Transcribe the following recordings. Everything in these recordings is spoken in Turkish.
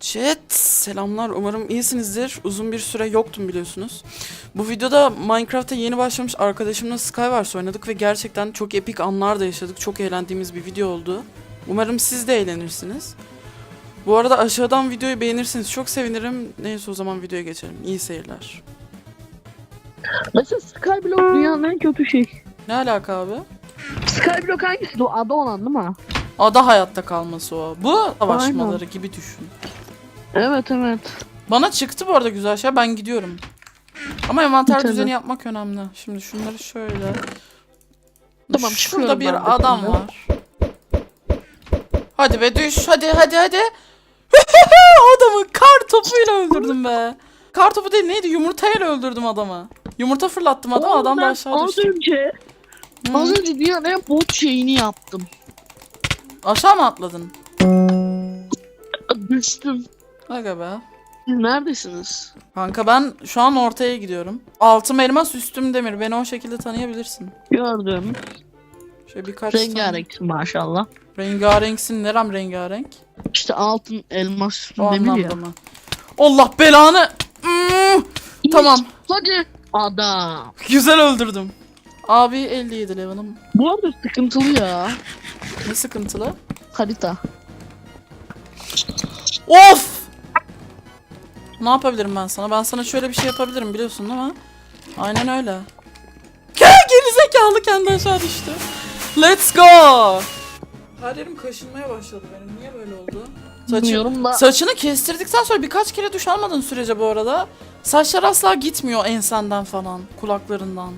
Chat selamlar umarım iyisinizdir. Uzun bir süre yoktum biliyorsunuz. Bu videoda Minecraft'a yeni başlamış arkadaşımla Skywars oynadık ve gerçekten çok epik anlar da yaşadık. Çok eğlendiğimiz bir video oldu. Umarım siz de eğlenirsiniz. Bu arada aşağıdan videoyu beğenirseniz çok sevinirim. Neyse o zaman videoya geçelim. İyi seyirler. Mesela Skyblock dünyanın en kötü şey. Ne alaka abi? Skyblock hangisi? O adı olan değil mi? Ada hayatta kalması o. Bu savaşmaları gibi düşün. Evet evet. Bana çıktı bu arada güzel şey. Ben gidiyorum. Ama envanter Tabii. düzeni yapmak önemli. Şimdi şunları şöyle. Tamam, Şurada çıkıyorum ben bir adam şimdi. var. Hadi be düş. Hadi hadi hadi. adamı kar topuyla öldürdüm be. Kar topu değil neydi? Yumurtayla öldürdüm adamı. Yumurta fırlattım Oğlum adam da ben aşağı az düştü. önce, Hı. az önce dünyanın en bot şeyini yaptım. Aşağı mı atladın? Düştüm. Aga be. Siz neredesiniz? Kanka ben şu an ortaya gidiyorum. Altım elmas üstüm demir. Beni o şekilde tanıyabilirsin. Gördüm. Şöyle birkaç tane- Rengarenksin maşallah. Rengarenksin. Nerem rengarenk? İşte altın elmas O anlamda ya? mı? Allah belanı. Hmm, tamam. Hadi. Adam. Güzel öldürdüm. Abi 57 level'ım. Bu arada sıkıntılı ya. Ne sıkıntılı? Harita. Of! Ne yapabilirim ben sana? Ben sana şöyle bir şey yapabilirim biliyorsun değil mi? Aynen öyle. Gerizekalı kendi aşağı düştü. Let's go! Her yerim kaşınmaya başladı benim. Niye böyle oldu? Saçı, Bilmiyorum da. saçını kestirdikten sonra birkaç kere duş almadığın sürece bu arada saçlar asla gitmiyor ensenden falan, kulaklarından.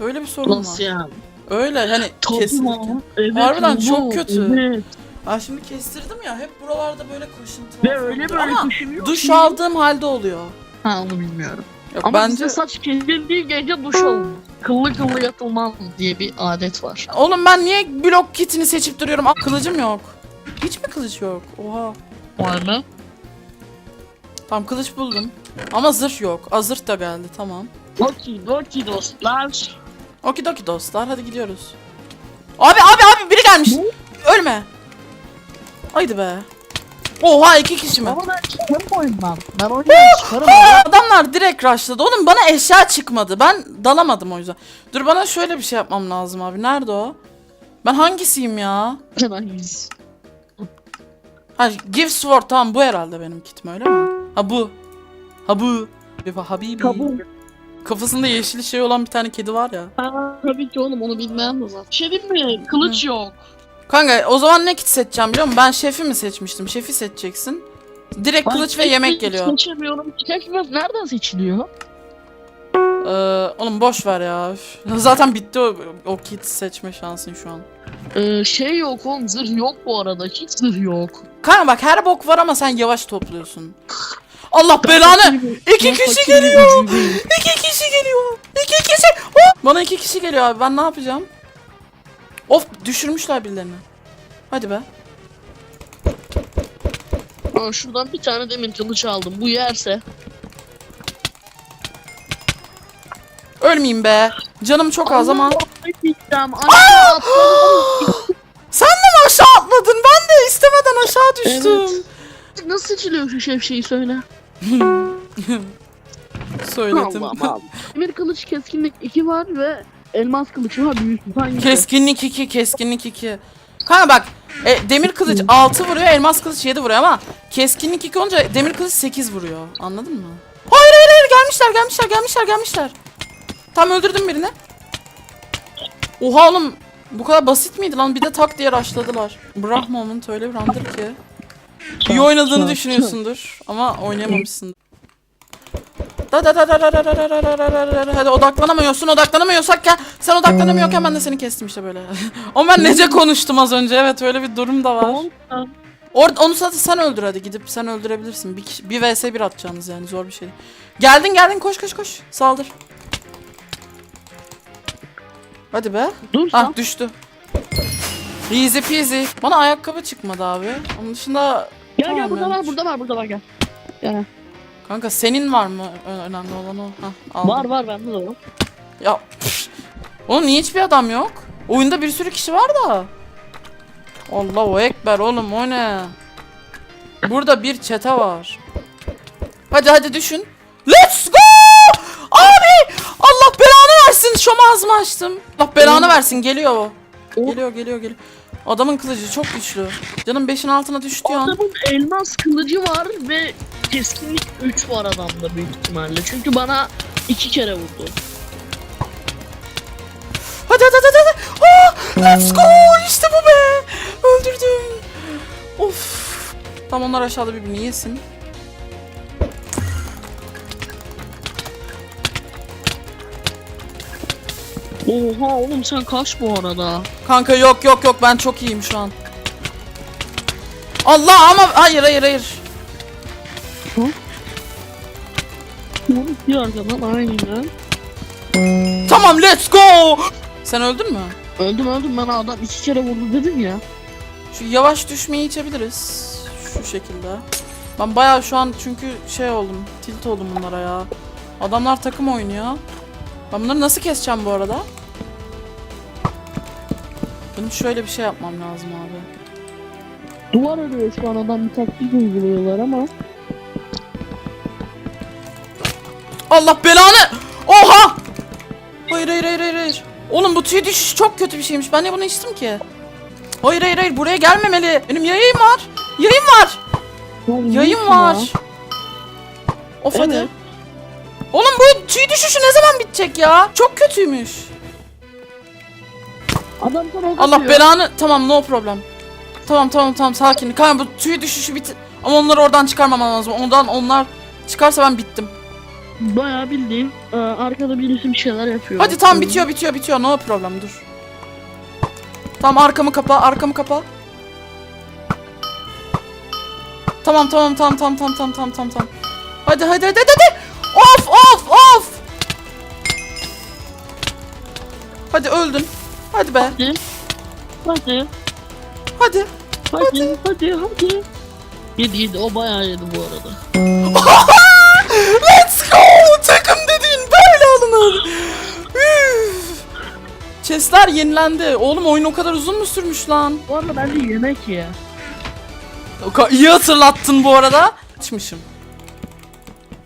Böyle bir sorun Nasıl var. yani? Öyle hani kesinlikle. Tamam. Evet, Harbiden bu, çok kötü. Evet. Ben şimdi kestirdim ya hep buralarda böyle kaşıntı Ve var. öyle falan. böyle Ama düşünüyor duş ki- aldığım halde oluyor. Ha onu bilmiyorum. Yok, Ama bence bizde saç kesildiği gece duş alın. Kıllı kıllı yatılmaz diye bir adet var. Oğlum ben niye blok kitini seçip duruyorum? Aa, kılıcım yok. Hiç mi kılıç yok? Oha. Var mı? Tamam kılıç buldum. Ama zırh yok. Aa, zırh da geldi tamam. Doki doki dostlar. Okidoki dostlar hadi gidiyoruz. Abi abi abi biri gelmiş. Ölme. Haydi be. Oha iki kişi mi? Ama ben çıkarım oyundan. Ben oyundan çıkarım. Adamlar direkt rushladı. Oğlum bana eşya çıkmadı. Ben dalamadım o yüzden. Dur bana şöyle bir şey yapmam lazım abi. Nerede o? Ben hangisiyim ya? Yüz. Ha Give Sword tamam bu herhalde benim kitim öyle mi? Ha bu. Ha bu. Habibi. Kabul. Kafasında yeşil şey olan bir tane kedi var ya. Ha, tabii ki oğlum onu bilmem de zaten. Şey mi? Kılıç yok. Kanka o zaman ne kit seçeceğim biliyor musun? Ben şefi mi seçmiştim? Şefi seçeceksin. Direkt kılıç ve yemek geliyor. Seçemiyorum. Seçmez. Nereden seçiliyor? Ee, oğlum boş ver ya. üf. Zaten bitti o, o kit seçme şansın şu an. Ee, şey yok oğlum. Zırh yok bu arada. Hiç zırh yok. Kanka bak her bok var ama sen yavaş topluyorsun. Allah belanı! İki kişi geliyor! İki kişi geliyor! İki kişi! Oh! Bana iki kişi geliyor abi ben ne yapacağım? Of düşürmüşler birilerini. Hadi be. Aa, şuradan bir tane demir kılıç aldım. Bu yerse. Ölmeyeyim be. Canım çok az ama. Sen de mi aşağı atladın? Ben de istemeden aşağı düştüm. Nasıl seçiliyor şu şef şeyi söyle. Söyledim. Allah'ım abi. Demir kılıç keskinlik 2 var ve elmas kılıç var büyük. Hangisi? Keskinlik 2, keskinlik 2. Kanka bak, e, demir kılıç 6 vuruyor, elmas kılıç 7 vuruyor ama keskinlik 2 olunca demir kılıç 8 vuruyor. Anladın mı? Hayır hayır hayır gelmişler gelmişler gelmişler gelmişler. Tam öldürdüm birini. Oha oğlum bu kadar basit miydi lan? Bir de tak diye rushladılar. Brah moment öyle bir andır ki. İyi oynadığını düşünüyorsundur ama oynayamamışsın. Da da da da da da da da da da da da da. Hadi odaklanamıyorsun odaklanamıyorsak ya sen odaklanamıyorken ben de seni kestim işte böyle. Ama ben nece konuştum az önce evet öyle bir durum da var. Tamam. Or onu zaten sen öldür hadi gidip sen öldürebilirsin. Bir, kişi- bir vs 1 atacaksınız yani zor bir şey. Geldin geldin koş koş koş saldır. Hadi be. Dur Ah düştü. Easy peasy. Bana ayakkabı çıkmadı abi. Onun dışında Gel Tamam gel burada yani. var burada var burada var gel. Gel. Kanka senin var mı Ö- önemli olan o? Hah, aldım. Var var bende de var. Ya püf. Oğlum niye hiçbir adam yok? Oyunda bir sürü kişi var da. Allahu ekber oğlum o ne? Burada bir çete var. Hadi hadi düşün. Let's go! Abi! Allah belanı versin. Şom ağzımı açtım. Allah belanı versin. Geliyor o. Geliyor geliyor geliyor. Adamın kılıcı çok güçlü. Canım 5'in altına düştü ya. Adamın elmas kılıcı var ve keskinlik 3 var adamda büyük ihtimalle. Çünkü bana iki kere vurdu. Hadi hadi hadi hadi. Oh, let's go. İşte bu be. Öldürdüm. Of. Tam onlar aşağıda birbirini yesin. Oha oğlum sen kaç bu arada? Kanka yok yok yok ben çok iyiyim şu an. Allah ama hayır hayır hayır. Oğlum bir arkadan aynen. Tamam let's go. Sen öldün mü? Öldüm öldüm ben adam iki kere vurdu dedim ya. Şu yavaş düşmeyi içebiliriz. Şu şekilde. Ben bayağı şu an çünkü şey oldum. Tilt oldum bunlara ya. Adamlar takım oynuyor. Ben bunları nasıl keseceğim bu arada? Benim şöyle bir şey yapmam lazım abi. Duvar örüyor şu an adam bir taktik uyguluyorlar ama. Allah belanı! Oha! Hayır hayır hayır hayır hayır. Oğlum bu tüy düşüş çok kötü bir şeymiş. Ben niye bunu içtim ki? Hayır hayır hayır buraya gelmemeli. Benim yayım var. Yayım var. Yayım var. Of hadi. Oğlum bu tüy düşüşü ne zaman bitecek ya? Çok kötüymüş. Adam Allah belanı. Tamam no problem. Tamam tamam tamam sakin. Kanka bu tüy düşüşü bit. Ama onları oradan çıkarmamam lazım. Ondan onlar çıkarsa ben bittim. Bayağı bildiğin e, arkada birisi bir şeyler yapıyor. Hadi tamam bitiyor bitiyor bitiyor. No problem dur. Tamam arkamı kapa arkamı kapa. Tamam tamam tamam tamam tamam tamam tamam tamam tamam. Hadi hadi hadi hadi. hadi. Of of of. Hadi öldün. Hadi be. Hadi. Hadi. Hadi. Hadi. Hadi. Hadi. Yedi yedi. O bayağı yedi bu arada. Let's Chestler yenilendi. Oğlum oyun o kadar uzun mu sürmüş lan? Bu arada ben de yemek ye. İyi hatırlattın bu arada. Açmışım.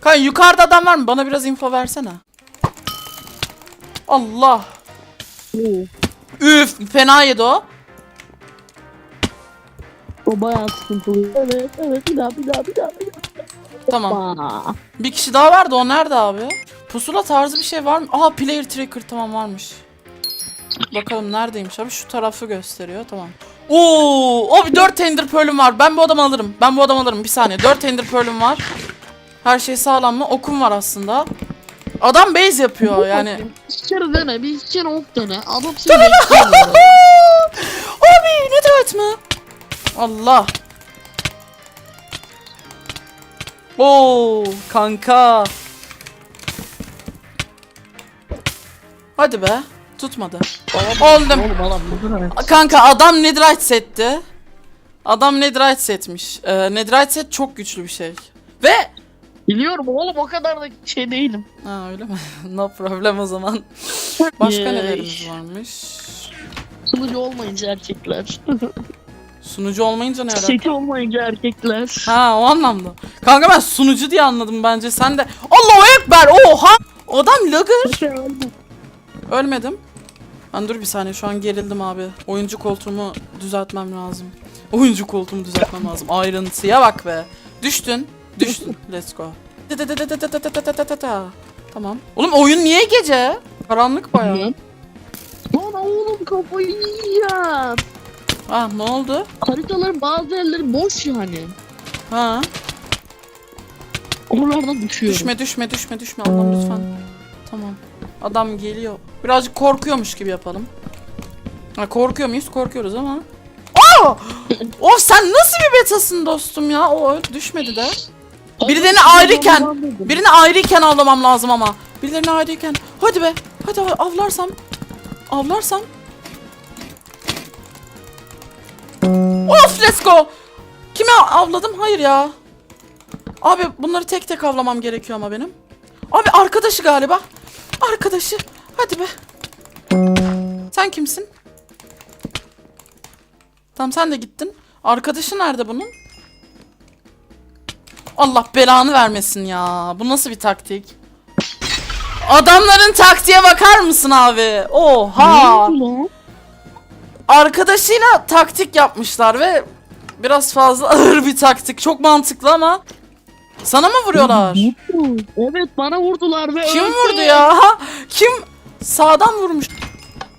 Kan yukarıda adam var mı? Bana biraz info versene. Allah. Oo. Üf fena yedi o. O bayağı sıkıntılı. Evet evet bir daha bir daha bir daha. Bir daha. Tamam. Bir kişi daha vardı o nerede abi? Pusula tarzı bir şey var mı? Aha player tracker tamam varmış. Bakalım neredeymiş abi şu tarafı gösteriyor tamam. Oo, o bir 4 ender pearl'üm var. Ben bu adamı alırım. Ben bu adamı alırım. Bir saniye. 4 ender pearl'üm var. Her şey sağlam mı? Okum var aslında. Adam base yapıyor yani. Bir kere dene bir iki kere ok dene. Adam seni bekliyor. Abi ne evet mi? Allah. Oo kanka. Hadi be. Tutmadı. Oldum. Oğlum adam. Kanka adam netherite setti. Adam netherite setmiş. Ee, netherite set çok güçlü bir şey. Ve Biliyorum oğlum o kadar da şey değilim. Ha öyle mi? no problem o zaman. Başka nelerimiz varmış? Kılıcı olmayınca erkekler. Sunucu olmayınca ne alaka? Olmayınca erkekler. Ha o anlamda. Kanka ben sunucu diye anladım bence. Sen de Allahu Ekber oha! Adam lagır. Ölmedim. Ben dur bir saniye şu an gerildim abi. Oyuncu koltuğumu düzeltmem lazım. Oyuncu koltuğumu düzeltmem lazım. Ayrıntıya bak be. Düştün. Düştün. Let's go. Tamam. Oğlum oyun niye gece? Karanlık bayağı. Lan oğlum kafayı yiyeceğim. Ah ne oldu? Haritaların bazı yerleri boş yani. Ha? Oralardan düşüyorum. Düşme düşme düşme düşme Allah'ım lütfen. Tamam. Adam geliyor. Birazcık korkuyormuş gibi yapalım. Ha, korkuyor muyuz? Korkuyoruz ama. Aa! Oh sen nasıl bir betasın dostum ya? O düşmedi de. Birilerini ayrıyken, birini ayrıyken avlamam lazım ama. Birilerini ayrıyken. Hadi be. Hadi avlarsam. Avlarsam. Of let's go. Kimi avladım? Hayır ya. Abi bunları tek tek avlamam gerekiyor ama benim. Abi arkadaşı galiba. Arkadaşı. Hadi be. Sen kimsin? Tamam sen de gittin. Arkadaşı nerede bunun? Allah belanı vermesin ya. Bu nasıl bir taktik? Adamların taktiğe bakar mısın abi? Oha. Arkadaşıyla taktik yapmışlar ve biraz fazla ağır bir taktik. Çok mantıklı ama sana mı vuruyorlar? Evet bana vurdular ve Kim öldüm. vurdu ya? Kim sağdan vurmuş?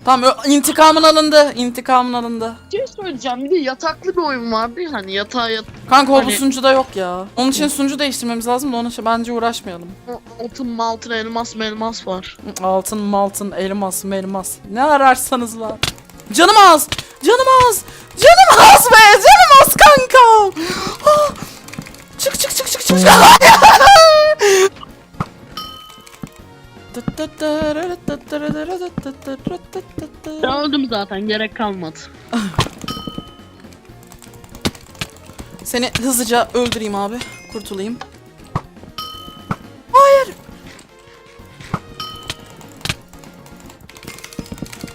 Tamam intikamın alındı. İntikamın alındı. Bir şey söyleyeceğim. Bir de yataklı bir oyun vardı ya hani yatağa yat Kanka o bu Hani- sunucuda yok ya. Onun için sunucu değiştirmemiz lazım da onun için bence uğraşmayalım. altın maltın elmas melmas var. Altın maltın elmas melmas. Ne ararsanız var. Canım az. Canım az. Canım az be. Canım az kanka. Çık çık. çık. Ben öldüm zaten gerek kalmadı. Seni hızlıca öldüreyim abi. Kurtulayım. Hayır.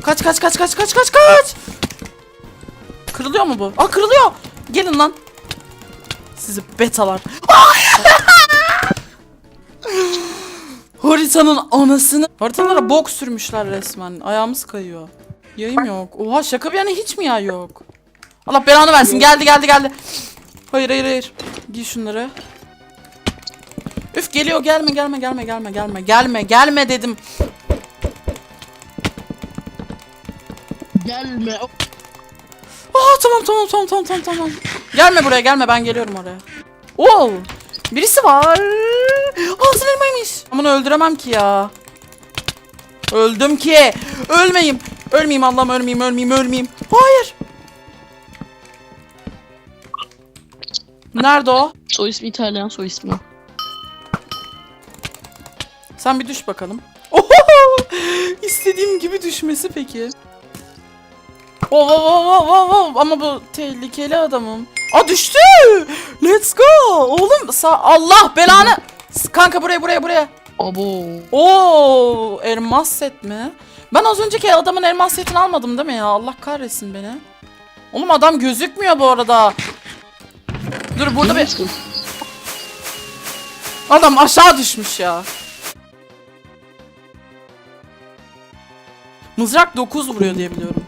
Kaç kaç kaç kaç kaç kaç kaç. Kırılıyor mu bu? Aa kırılıyor. Gelin lan. Sizi betalar. Haritanın anasını. Haritalara bok sürmüşler resmen. Ayağımız kayıyor. Yayım yok. Oha şaka bir yana hiç mi yay yok? Allah belanı versin. Geldi geldi geldi. Hayır hayır hayır. Giy şunları. Üf geliyor gelme gelme gelme gelme gelme gelme gelme dedim. Gelme. Aa tamam tamam tamam tamam tamam tamam. Gelme buraya gelme ben geliyorum oraya. Oo birisi var. Altın elmaymış. Bunu öldüremem ki ya. Öldüm ki. Ölmeyeyim. Ölmeyeyim Allah'ım ölmeyeyim ölmeyeyim ölmeyeyim. Hayır. Nerede o? Soy ismi İtalyan soy ismi. Sen bir düş bakalım. Oho! İstediğim gibi düşmesi peki. Oh, oh, oh, oh, oh, oh. Ama bu tehlikeli adamım. Aa düştü. Let's go. Oğlum sa Allah belanı. Kanka buraya buraya buraya. Abo. Oo elmas set mi? Ben az önceki adamın elmas setini almadım değil mi ya? Allah kahretsin beni. Oğlum adam gözükmüyor bu arada. Dur burada bir adam aşağı düşmüş ya. Mızrak 9 vuruyor diye biliyorum.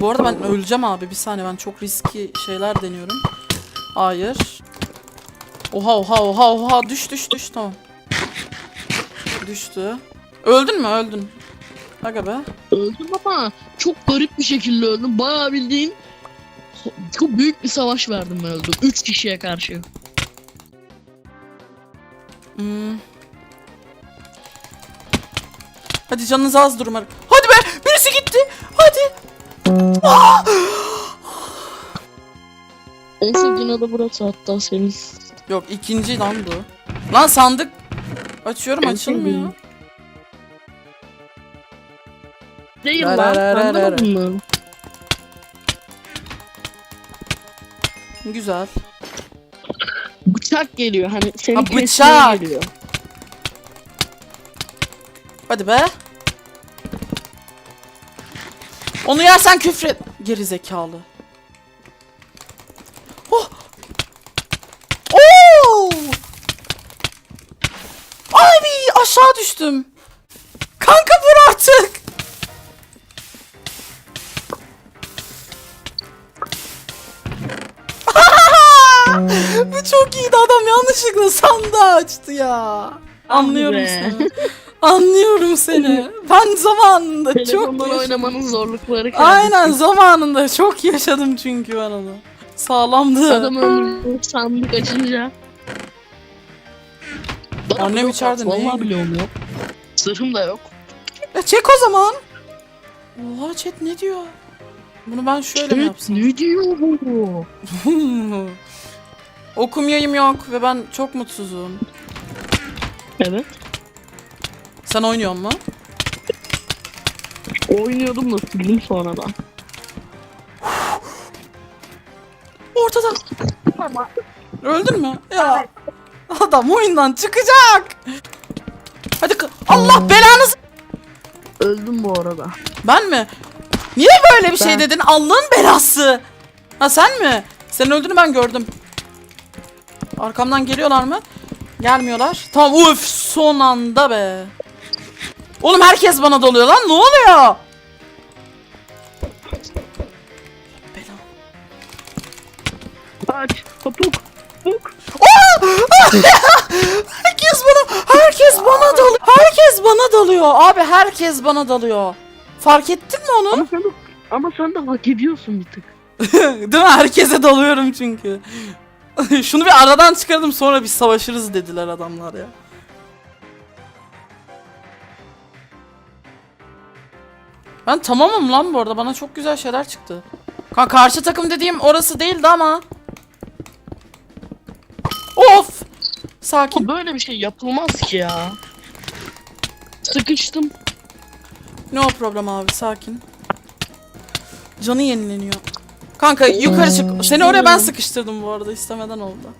Bu arada ben öleceğim abi. Bir saniye ben çok riski şeyler deniyorum. Hayır. Oha oha oha oha düş düş düş tamam. Düştü. Öldün mü? Öldün. Aga be. Öldüm ama çok garip bir şekilde öldüm. Bayağı bildiğin çok büyük bir savaş verdim ben öldüm. Üç kişiye karşı. Hmm. Hadi canınız az durma. Hadi be! Birisi gitti. Hadi. En sevdiğin adı burası hatta senin. Yok ikinci lan bu. Lan sandık açıyorum En açılmıyor. sevdiğin. Değil la lan. la la la. Anlamadın mı? Güzel. Bıçak geliyor hani seni Ha, kesmeye bıçak. geliyor. Hadi be. Onu yersen küfret. Geri zekalı. Oh. Oo! Abi aşağı düştüm. Kanka vur artık. Bu çok iyiydi adam yanlışlıkla sandığı açtı ya. Anlıyorum be. seni. Anlıyorum seni. Ben zamanında çok Telefondan yaşadım. oynamanın zorlukları Aynen kardeşim. zamanında çok yaşadım çünkü ben onu. Sağlamdı. Adam öldürdü sandık açınca. Bana Annem blok içeride at, neye Vallahi bile olmuyor. Zırhım da yok. Ya çek o zaman. Oha chat ne diyor? Bunu ben şöyle mi Evet, yapsam? ne diyor bu? Okum yayım yok ve ben çok mutsuzum. Evet. Sen oynuyor mu? Oynuyordum da sildim sonradan. Ortada. Öldün mü? Ya. Adam oyundan çıkacak. Hadi Allah belanızı. Öldüm bu arada. Ben mi? Niye böyle bir şey Ben. dedin? Allah'ın belası. Ha sen mi? Sen öldüğünü ben gördüm. Arkamdan geliyorlar mı? Gelmiyorlar. Tamam uf son anda be. Oğlum herkes bana doluyor lan ne oluyor? Belam. Aç. Topuk. Topuk. Herkes bana herkes bana dalıyor. Herkes bana dalıyor. Abi herkes bana dalıyor. Fark ettin mi onu? Ama sen de, ama sen de hak ediyorsun bir tık. Değil mi? Herkese dalıyorum çünkü. Şunu bir aradan çıkardım sonra bir savaşırız dediler adamlar ya. Ben tamamım lan bu arada. Bana çok güzel şeyler çıktı. Ka karşı takım dediğim orası değildi ama. Of! Sakin. Böyle bir şey yapılmaz ki ya. Sıkıştım. No problem abi sakin. Canı yenileniyor. Kanka yukarı çık. Seni oraya ben sıkıştırdım bu arada istemeden oldu.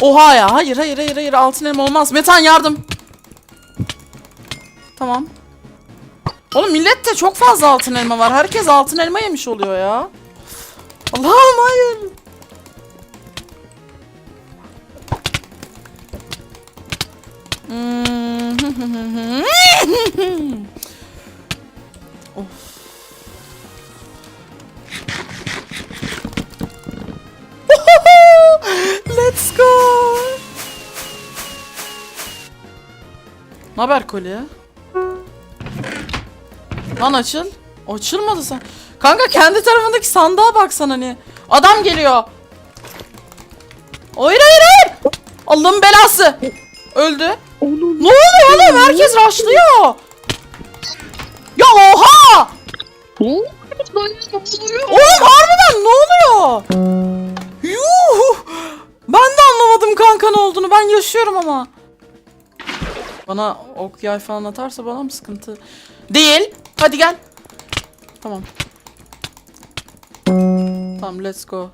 Oha ya hayır hayır hayır hayır altın elma olmaz. Metan yardım. Tamam. Oğlum millette çok fazla altın elma var. Herkes altın elma yemiş oluyor ya. Allah'ım hayır. Hmm. Let's go. Ne haber kolye? Lan açıl. Açılmadı sen. Kanka kendi tarafındaki sandığa baksan hani. Adam geliyor. Hayır hayır hayır. Allah'ın belası. Öldü. Onun Ne oluyor oğlum? Herkes rushlıyor. Ya oha! Oğlum harbiden ne oluyor? Yuh! Ben de anlamadım kanka ne olduğunu. Ben yaşıyorum ama. Bana ok yay falan atarsa bana mı sıkıntı? Değil. Hadi gel. Tamam. Tamam let's go.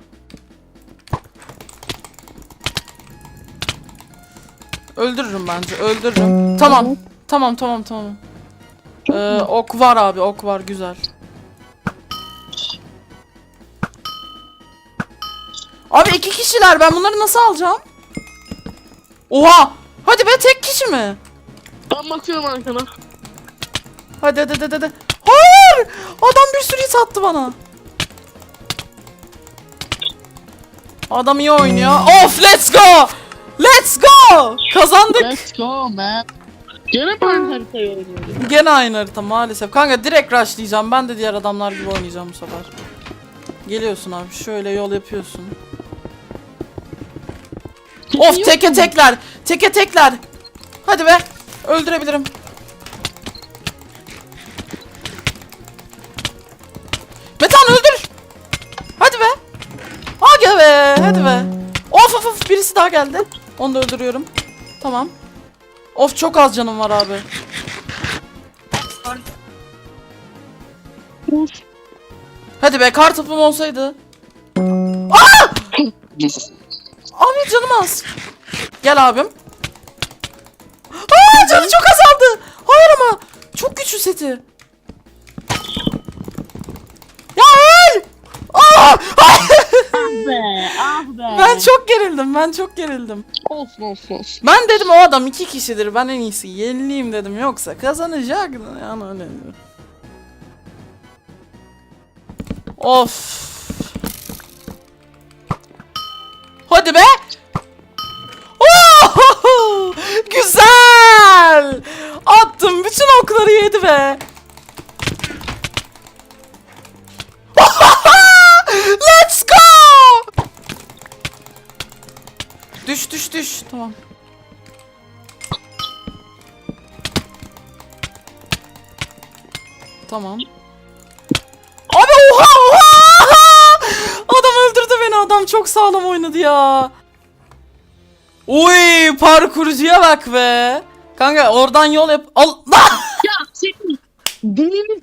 Öldürürüm bence. Öldürürüm. Tamam. Tamam tamam tamam. Ee, ok var abi ok var güzel. Abi iki kişiler ben bunları nasıl alacağım? Oha! Hadi be tek kişi mi? Ben bakıyorum arkana. Hadi hadi hadi hadi. Hayır! Adam bir sürü hit attı bana. Adam iyi oynuyor. Of let's go! Let's go! Kazandık. Let's go man. Gene aynı haritayı oynuyoruz? Gene aynı harita maalesef. Kanka direkt rushlayacağım. Ben de diğer adamlar gibi oynayacağım bu sefer. Geliyorsun abi. Şöyle yol yapıyorsun. Of Yok teke mu? tekler. Teke tekler. Hadi be. Öldürebilirim. Birisi daha geldi. Onu da öldürüyorum. Tamam. Of çok az canım var abi. Hadi be kar topum olsaydı. Aa! Abi canım az. Gel abim. Aa canı çok azaldı. Hayır ama. Çok güçlü seti. Ya öl! Aa! Be, ah be. ben çok gerildim. Ben çok gerildim. Of of of. Ben dedim o adam iki kişidir. Ben en iyisi yenileyim dedim. Yoksa kazanacak. Yani öyle. Of. Hadi be. Oh! Güzel. Attım. Bütün okları yedi be. Let's go. Düş düş düş. Tamam. Tamam. Abi oha oha! Adam öldürdü beni adam çok sağlam oynadı ya. Uy parkurcuya bak be. Kanka oradan yol yap. Al. Ya senin benim